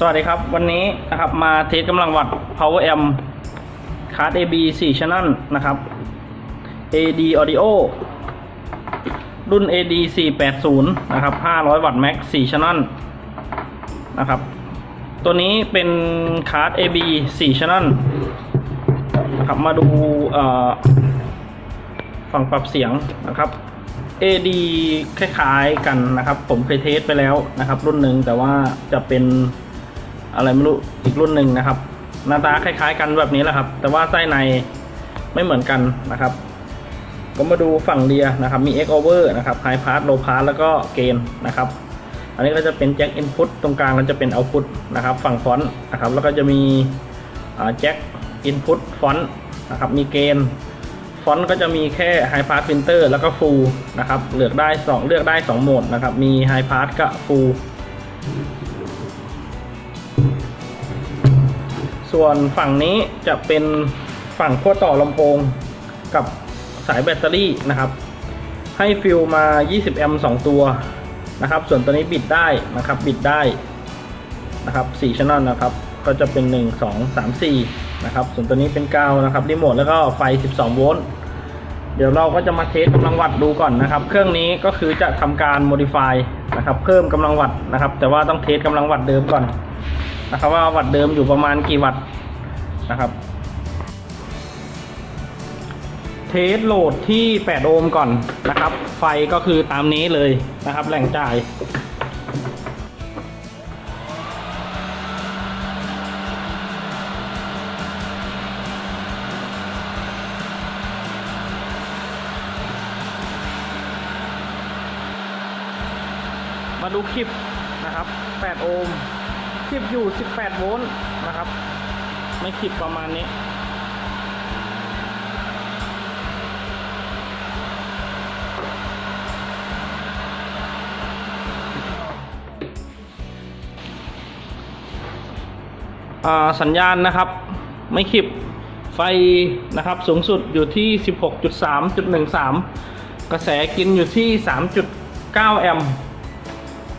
สวัสดีครับ วันนี้นะครับมาเทสกำลังวัด Power Amp คาร์ด AB 4 Channel นะครับ AD Audio รุ่น AD 480นะครับ500 วัตต์ Max 4 Channel นะครับ ตัวนี้เป็นคาร์ด AB 4 Channel นะครับมาดูฝั่งปรับเสียงนะครับ AD คล้ายๆกันนะครับ ผมเคยเทสไปแล้วนะครับ รุ่นหนึ่งแต่ว่าจะเป็น อะไรไม่รู้อีกรุ่นหนึ่งนะครับ หน้าตาคล้ายๆ กันแบบนี้แหละครับ แต่ว่าไส้ในไม่เหมือนกันนะครับ ก็มาดูฝั่งเรียนะครับ มี X over นะครับ High pass Low pass แล้วก็เกนนะครับ อันนี้ก็จะเป็นแจ็ค Input ตรงกลางก็จะเป็น Output นะครับ ฝั่งฟอนต์นะครับ แล้วก็จะมีแจ็ค Input ฟอนต์นะครับ มีเกนฟอนต์ก็จะมีแค่ High Pass Filter แล้วก็ Full นะครับ เลือกได้ 2 เลือกได้ 2 โหมดนะครับ มี High Pass กับ Full ส่วนฝั่งนี้จะเป็นฝั่งขั้วต่อลำโพงกับสายแบตเตอรี่นะครับ ให้ฟิลมา 20 แอมป์2ตัวนะครับ ส่วนตัวนี้บิดได้นะครับ บิดได้นะครับ4ช่องนะครับ ก็จะเป็น 1 2 3 4 นะครับ ส่วนตัวนี้เป็นกาวนะครับรีโมทแล้วก็ไฟ 12 โวลต์ เดี๋ยวเราก็จะมาเทสกำลังวัดดูก่อนนะครับ เครื่องนี้ก็คือจะทำการ modify นะครับ เพิ่มกำลังวัดนะครับ แต่ว่าต้องเทสกำลังวัดเดิมก่อน นะครับว่าวัดเดิมอยู่ประมาณกี่วัตต์นะครับ เทสโหลดที่ 8 โอห์มก่อนนะครับ ไฟก็คือตามนี้เลยนะครับ แหล่งจ่ายมาดูคลิปนะครับ 8 โอห์ม คลิปอยู่ 18 โวลต์นะครับ ไม่คลิปประมาณนี้อ่าสัญญาณนะครับ ไม่คลิปไฟนะครับสูงสุดอยู่ที่ 16.3.13 กระแสกินอยู่ที่ 3.9 แอมป์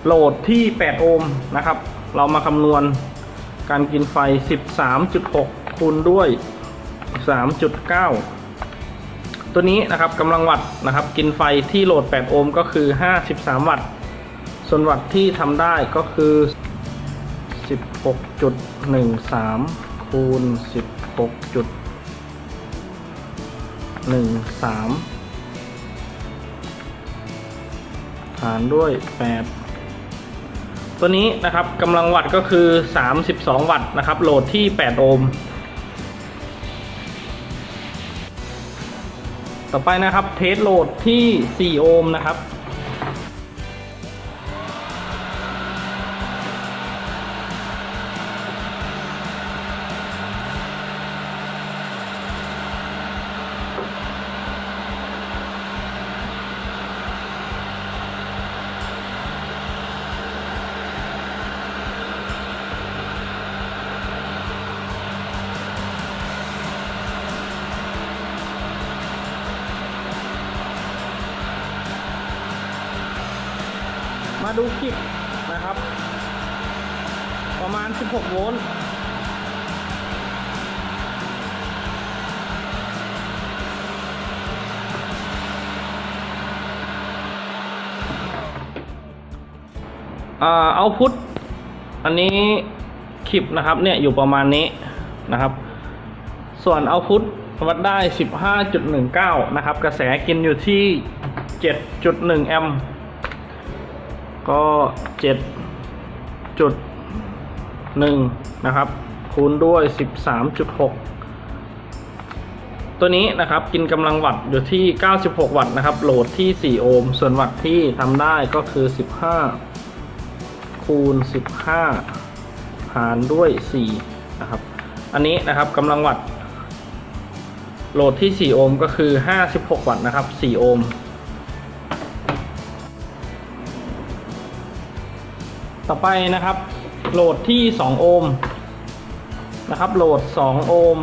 โหลดที่ 8 โอห์มนะครับ เรามาคำนวณการกินไฟ 13.6 คูณด้วย 3.9 ตัวนี้นะครับกำลังวัตต์นะครับ กินไฟที่โหลด 8 โอห์มก็คือ 53 วัตต์ ส่วนวัตต์ที่ทำได้ก็คือ 16.13 คูณ 16.13 หารด้วย 8 ตัวนี้นะครับกำลังวัตต์ก็คือ 32 วัตต์นะครับ โหลดที่ 8 โอห์มต่อไปนะครับ เทสโหลดที่ 4 โอห์มนะครับ มาดูคลิปนะครับ ประมาณ 16 โวลต์อ่าเอาพุทอันนี้คลิปนะครับเนี่ยอยู่ประมาณนี้นะครับ ส่วนเอาพุทวัดได้ 15.19 นะครับ กระแสกินอยู่ที่ 7.1 แอมป์ ก็เจ็ดจุดหนึ่งนะครับ คูณด้วยสิบสามจุดหกตัวนี้นะครับกินกำลังวัตต์อยู่ที่ 96 วัตต์นะครับ โหลดที่ 4 โอห์ม ส่วนวัตต์ที่ทำได้ก็คือ 15 คูณ 15 หารด้วย 4 นะครับ อันนี้นะครับกำลังวัตต์โหลดที่ 4 โอห์มก็คือ 56 วัตต์นะครับ 4 โอห์ม ต่อไปนะครับ โหลดที่ 2 โอห์มนะครับ โหลด 2 โอห์ม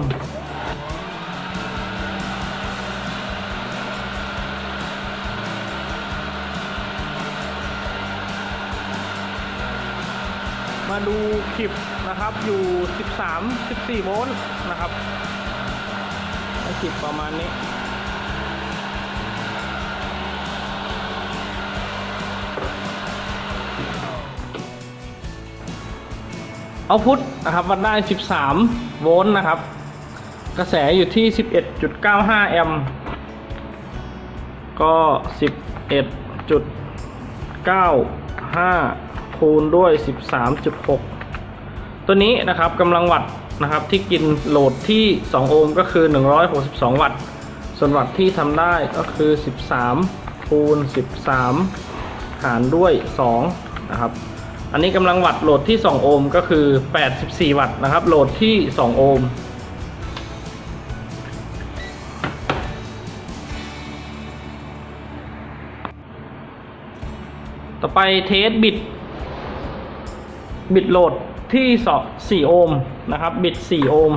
มาดูคลิปนะครับอยู่ 13 14 โวลต์นะครับคลิปประมาณนี้ เอาพุทนะครับวัดได้ 13 โวลต์นะครับ กระแสอยู่ที่ 11.95 แอมป์ก็ 11.95 คูณด้วย 13.6 ตัวนี้นะครับกำลังวัตต์นะครับที่กินโหลดที่ 2 โอห์มก็คือ 162 วัตต์ ส่วนวัตต์ที่ทำได้ก็คือ 13 คูณ 13 หารด้วย 2 นะครับ อันนี้กำลังวัดโหลดที่ 2 โอห์มก็คือ 84 วัตต์นะครับ โหลดที่ 2 โอห์มต่อไปเทสบิด บิดโหลดที่ 4 โอห์มนะครับ บิด 4 โอห์ม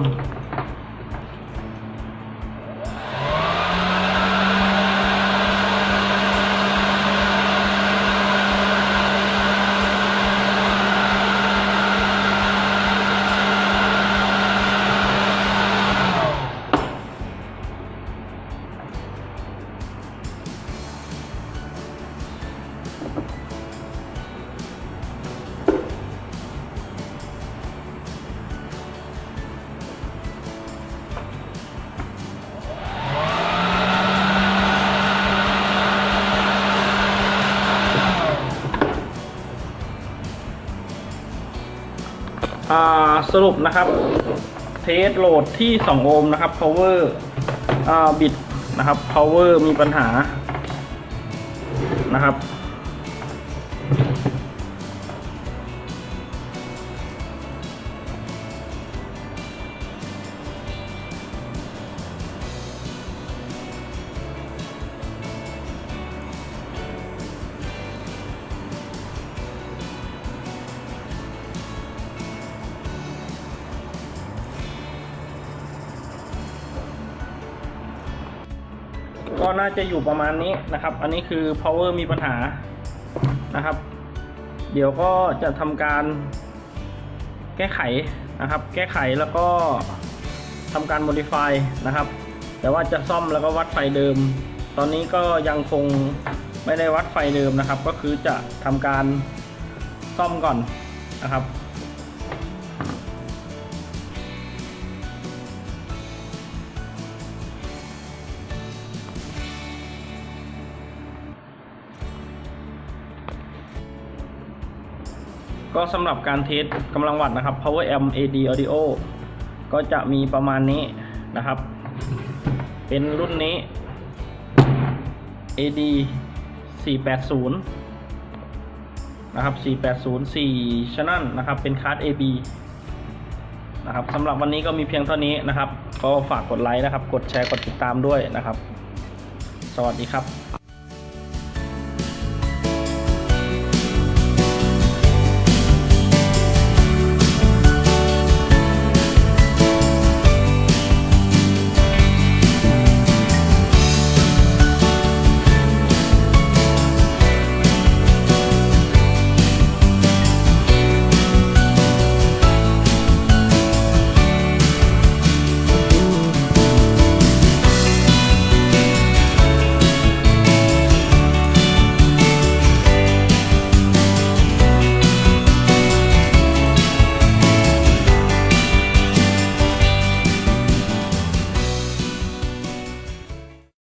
สรุปนะครับ เทสโหลดที่ 2 โอห์มนะครับ power อ่าบิดนะครับ power มีปัญหานะครับ ก็น่าจะอยู่ประมาณนี้นะครับ อันนี้คือ power มีปัญหานะครับ เดี๋ยวก็จะทำการแก้ไขนะครับ แก้ไขแล้วก็ทำการ modify นะครับ แต่ว่าจะซ่อมแล้วก็วัดไฟเดิม ตอนนี้ก็ยังคงไม่ได้วัดไฟเดิมนะครับ ก็คือจะทำการซ่อมก่อนนะครับ ก็สำหรับการเทสกำลังวัตต์นะครับ Power Amp AD Audio ก็จะมีประมาณนี้นะครับ เป็นรุ่นนี้ AD 480 นะครับ 480 4 channel นะครับ เป็นคาร์ด AB นะครับสำหรับวันนี้ก็มีเพียงเท่านี้นะครับ ก็ฝากกดไลค์นะครับ กดแชร์ กดติดตามด้วยนะครับ สวัสดีครับ